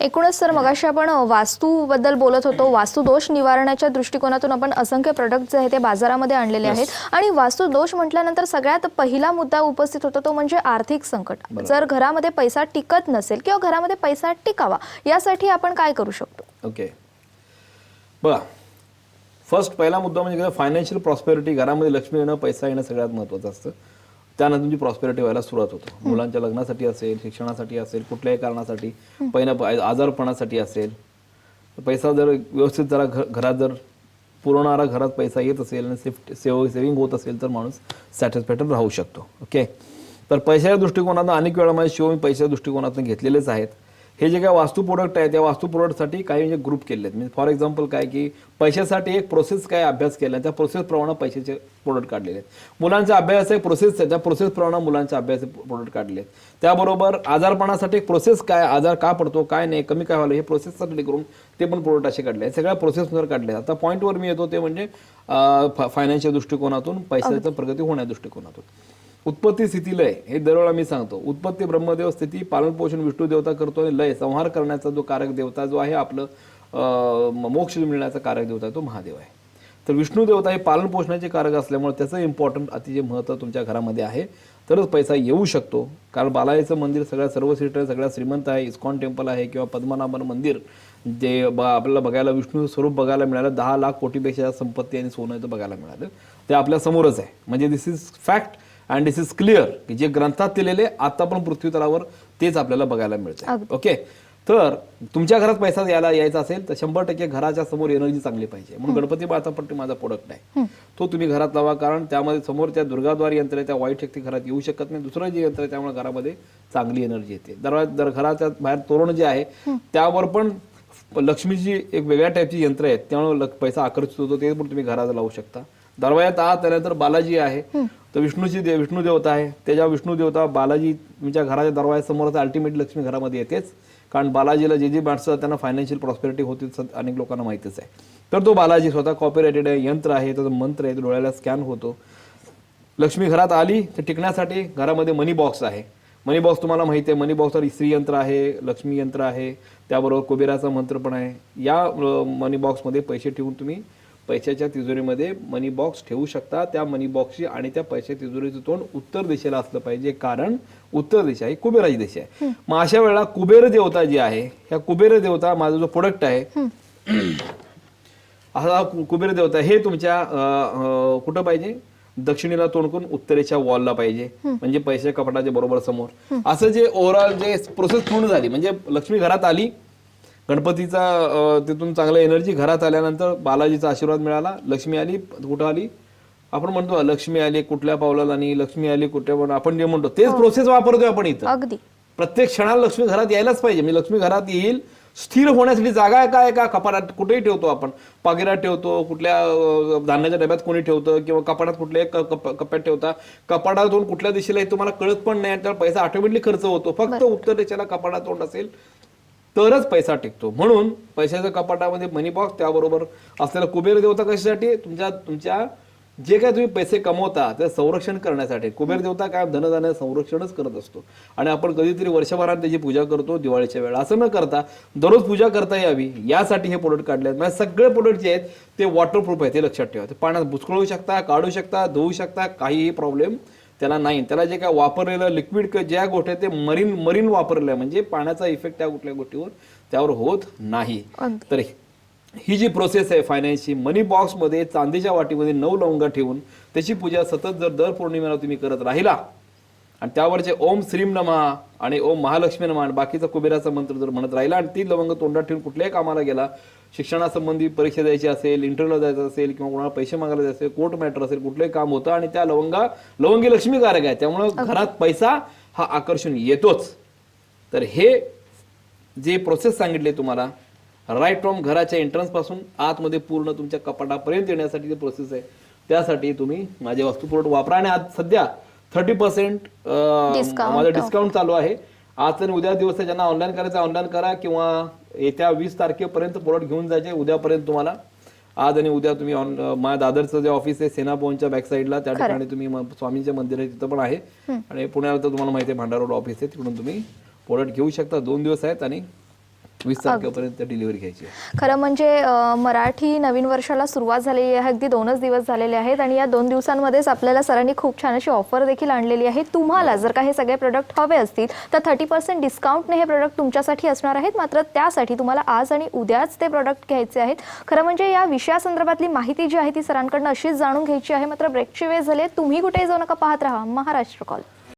एकूणच सर मगाशी आपण वास्तूबद्दल बोलत होतो. वास्तू दोष निवारणाच्या दृष्टिकोनातून आपण असंख्य प्रोडक्ट जे आहे ते बाजारामध्ये आणलेले आहेत. आणि वास्तू दोष म्हटल्यानंतर सगळ्यात पहिला मुद्दा उपस्थित होतो तो म्हणजे आर्थिक संकट. जर घरामध्ये पैसा टिकत नसेल किंवा घरामध्ये पैसा टिकावा यासाठी आपण काय करू शकतो? ओके बघा फर्स्ट पहिला मुद्दा म्हणजे फायनान्शियल प्रॉस्पेरिटी घरामध्ये लक्ष्मी येणं पैसा येणं सगळ्यात महत्त्वाचं असतं. त्यानंतर तुमची प्रॉस्पेरिटी व्हायला सुरुवात होतो. मुलांच्या लग्नासाठी असेल शिक्षणासाठी असेल कुठल्याही कारणासाठी पहिला प- आजारपणासाठी असेल. पैसा जर व्यवस्थित जरा घ घरात जर पुरवणारा घरात पैसा येत असेल आणि सेफ सेव सेविंग होत असेल तर माणूस सॅटिस्फॅक्टेड राहू शकतो. ओके तर पैशाच्या दृष्टिकोनातून अनेक वेळा माझे शिव मी पैशाच्या दृष्टिकोनातून घेतलेलेच आहेत. हे जे काय वास्तू प्रोडक्ट आहे त्या वास्तू प्रोडक्टसाठी काही म्हणजे ग्रुप केले आहेत म्हणजे फॉर एक्झाम्पल काय की पैशासाठी एक प्रोसेस काय अभ्यास केला त्या प्रोसेसप्रमाणे पैशाचे प्रोडक्ट काढलेले आहेत. मुलांचा अभ्यास एक प्रोसेस आहे त्या प्रोसेसप्रमाणे मुलांचा अभ्यास प्रोडक्ट काढले आहेत. त्याबरोबर आजारपणासाठी एक प्रोसेस काय आजार का पडतो काय नाही कमी काय व्हायला हे प्रोसेससाठी करून ते पण प्रोडक्ट असे काढले आहेत. सगळ्या प्रोसेसनुसार काढले आहेत. आता पॉईंटवर मी येतो ते म्हणजे फायनान्शियल दृष्टिकोनातून पैशाचं प्रगती होण्या दृष्टिकोनातून. उत्पत्ती स्थिती लय हे दरवेळा मी सांगतो. उत्पत्ती ब्रह्मदेव स्थिती पालन पोषण विष्णू देवता करतो आणि लय संहार करण्याचा जो कारक देवता जो आहे आपलं मोक्ष मिळण्याचा कारक देवता आहे तो महादेव आहे. तर विष्णू देवता हे पालन पोषणाचे कारक असल्यामुळे त्याचं इम्पॉर्टंट अतिशय महत्त्व तुमच्या घरामध्ये आहे. तरच पैसा येऊ शकतो. कारण बालाजीचं मंदिर सगळ्या सर्व सिटर सगळ्या श्रीमंत आहे इस्कॉन टेम्पल आहे किंवा पद्मनाभन मंदिर जे ब आपल्याला बघायला विष्णू स्वरूप बघायला मिळालं दहा लाख कोटीपेक्षा जास्त संपत्ती आणि सोनं इथं बघायला मिळालं. ते आपल्या समोरच आहे. म्हणजे this is fact and this is clear की जे ग्रंथात दिलेले आता पण पृथ्वी तलावर तेच आपल्याला बघायला मिळतं. ओके तर तुमच्या घरात पैसा यायला यायचा असेल तर शंभर टक्के घराच्या समोर एनर्जी चांगली पाहिजे. म्हणून गणपती बाळाचा पट्टी माझा प्रोडक्ट आहे तो तुम्ही घरात लावा कारण त्यामध्ये समोर त्या दुर्गाद्वार यंत्र आहे त्या वाईट शक्ती घरात येऊ शकत नाही. दुसरं जे यंत्र आहे त्यामुळे घरामध्ये चांगली एनर्जी येते. दरवाज दर घराच्या बाहेर तोरण जे आहे त्यावर पण लक्ष्मीची एक वेगळ्या टाईपची यंत्र आहेत. त्यामुळे पैसा आकर्षित होतो ते पण तुम्ही घरात लावू शकता. दरवाजात आत त्यानंतर बालाजी आहे. तर विष्णूची दे विष्णू देवता आहे. त्याच्या विष्णू देवता बालाजी तुमच्या घराच्या दरवाजासमोर अल्टिमेट लक्ष्मी घरामध्ये येतेच. कारण बालाजीला जे जे माणसं त्यांना फायनान्शियल प्रॉस्पेरिटी होती अनेक लोकांना माहितीच आहे. तर तो बालाजी स्वतः कॉपीरायटेड आहे यंत्र आहे त्याचा मंत्र आहे तो डोळ्याला स्कॅन होतो. लक्ष्मी घरात आली तर टिकण्यासाठी घरामध्ये मनी बॉक्स आहे. मनी बॉक्स तुम्हाला माहिती आहे मनी बॉक्सवर स्त्री यंत्र आहे लक्ष्मी यंत्र आहे त्याबरोबर कुबेराचा मंत्र पण आहे. या मनी बॉक्समध्ये पैसे ठेवून तुम्ही पैशाच्या तिजोरीमध्ये मनी बॉक्स ठेवू शकता. त्या मनी बॉक्सची आणि त्या पैशा तिजोरीचं तोंड उत्तर दिशेला असलं पाहिजे. कारण उत्तर दिशा ही कुबेराची दिशा आहे. मग अशा वेळेला कुबेर देवता जी आहे ह्या कुबेर देवता माझा जो प्रोडक्ट आहे असा कुबेर देवता हे तुमच्या कुठं पाहिजे? दक्षिणेला तोंड करून उत्तरेच्या वॉलला पाहिजे. म्हणजे पैसे कपाटाच्या बरोबर समोर. असं जे ओव्हरऑल जे प्रोसेस पूर्ण झाली म्हणजे लक्ष्मी घरात आली गणपतीचा तिथून चांगलं एनर्जी घरात आल्यानंतर बालाजीचा आशीर्वाद मिळाला. लक्ष्मी आली कुठं आली? आपण म्हणतो लक्ष्मी आली कुठल्या पावलाला आणि लक्ष्मी आली कुठल्या पण आपण जे म्हणतो तेच प्रोसेस वापरतोय आपण इथं. अगदी. प्रत्येक क्षणाला लक्ष्मी घरात यायलाच पाहिजे. म्हणजे लक्ष्मी घरात येईल स्थिर होण्यासाठी जागा आहे काय का? कपाटात कुठेही ठेवतो आपण. पाकिरात ठेवतो कुठल्या अं, धान्याच्या डब्यात कोणी ठेवतं किंवा कपाटात कुठल्याही क- कप- कप्प्यात ठेवता. कपाटातून कुठल्या दिशेला तुम्हाला कळत पण नाही आणि त्याला पैसा ऑटोमॅटिकली खर्च होतो. फक्त उत्तर दिशेला कपाटात तोंड असेल तरच पैसा टिकतो. म्हणून पैशाच्या कपाटामध्ये मनी बॉक्स त्याबरोबर असलेला कुबेर देवता कशासाठी? तुमच्या तुमच्या जे काय तुम्ही पैसे कमवता ते संरक्षण करण्यासाठी. कुबेर देवता काय? धनधान्य संरक्षणच करत असतो. आणि आपण कधीतरी वर्षभरात त्याची पूजा करतो दिवाळीच्या वेळा असं न करता दररोज पूजा करता यावी. यासाठी हे प्रोडक्ट काढले आहेत म्हणजे सगळे प्रोडक्ट जे आहेत ते वॉटरप्रूफ आहे ते लक्षात ठेवा. ते पाण्यात बुचकळू शकता काढू शकता धुवू शकता काहीही प्रॉब्लेम त्याला नाही. त्याला जे काय वापरलेलं लिक्विड ज्या गोष्टी आहेत ते मरीन मरीन वापरलेलं आहे म्हणजे पाण्याचा इफेक्ट त्या कुठल्या गोष्टीवर त्यावर होत नाही. तर ही जी प्रोसेस आहे फायनान्सची मनी बॉक्समध्ये चांदीच्या वाटीमध्ये नऊ लवंगा ठेवून त्याची पूजा सतत जर दर पौर्णिमेला तुम्ही करत राहिला आणि त्यावरचे ओम श्रीम नमा आणि ओम महालक्ष्मी नमा आणि बाकीचा कुबेराचा मंत्र जर म्हणत राहिला आणि ती लवंग तोंडात ठेवून कुठल्याही कामाला गेला शिक्षणासंबंधी परीक्षा द्यायची असेल इंटरव्ह्यूला जायचं असेल किंवा कोणाला पैसे मागायला जायचे असेल कोर्ट मॅटर असेल कुठलंही काम होतं आणि त्या लवंगा लवंगी लक्ष्मीकारक आहे. त्यामुळं घरात पैसा हा आकर्षण येतोच. तर हे जे प्रोसेस सांगितले तुम्हाला राईट फ्रॉम घराच्या एंट्रन्सपासून आतमध्ये पूर्ण तुमच्या कपाटापर्यंत येण्यासाठी जे प्रोसेस आहे त्यासाठी तुम्ही माझे वस्तू प्रोडक्ट वापरा. आणि आज सध्या थर्टी पर्सेंट. माझं डिस्काउंट चालू आहे. आज आणि उद्या दिवस ज्यांना ऑनलाईन करायचं ऑनलाईन करा किंवा येत्या वीस तारखेपर्यंत प्रोडक्ट घेऊन जायचे उद्यापर्यंत तुम्हाला. आज आणि उद्या तुम्ही ऑन माझ्या दादरचं जे ऑफिस आहे सेना भवनच्या बॅक साईडला त्या ठिकाणी तुम्ही स्वामींचे मंदिर आहे तिथं पण आहे. आणि पुण्याला तर तुम्हाला माहिती आहे भांडार रोड ऑफिस आहे तिकडून तुम्ही प्रोडक्ट घेऊ शकता. दोन दिवस आहेत आणि वीस तारखेपर्यंत डिलिव्हरी घ्यायची खरं म्हणजे मराठी नवीन वर्षाला सुरुवात झालेली आहे अगदी दोनच दिवस झालेले आहेत आणि या दोन दिवसांमध्येच आपल्याला सरांनी खूप छान अशी ऑफर देखील आणलेली आहे. तुम्हाला जर का हे सगळे प्रोडक्ट हवे असतील तर थर्टी पर्सेंट डिस्काउंटने हे प्रोडक्ट तुमच्यासाठी असणार आहेत. मात्र त्यासाठी तुम्हाला आज आणि उद्याच ते प्रोडक्ट घ्यायचे आहेत. खरं म्हणजे या विषयासंदर्भातली माहिती जी आहे ती सरांकडनं अशीच जाणून घ्यायची आहे. मात्र ब्रेकची वेळ झाली. तुम्ही कुठेही जाऊ नका पाहत राहा? महाराष्ट्र कॉल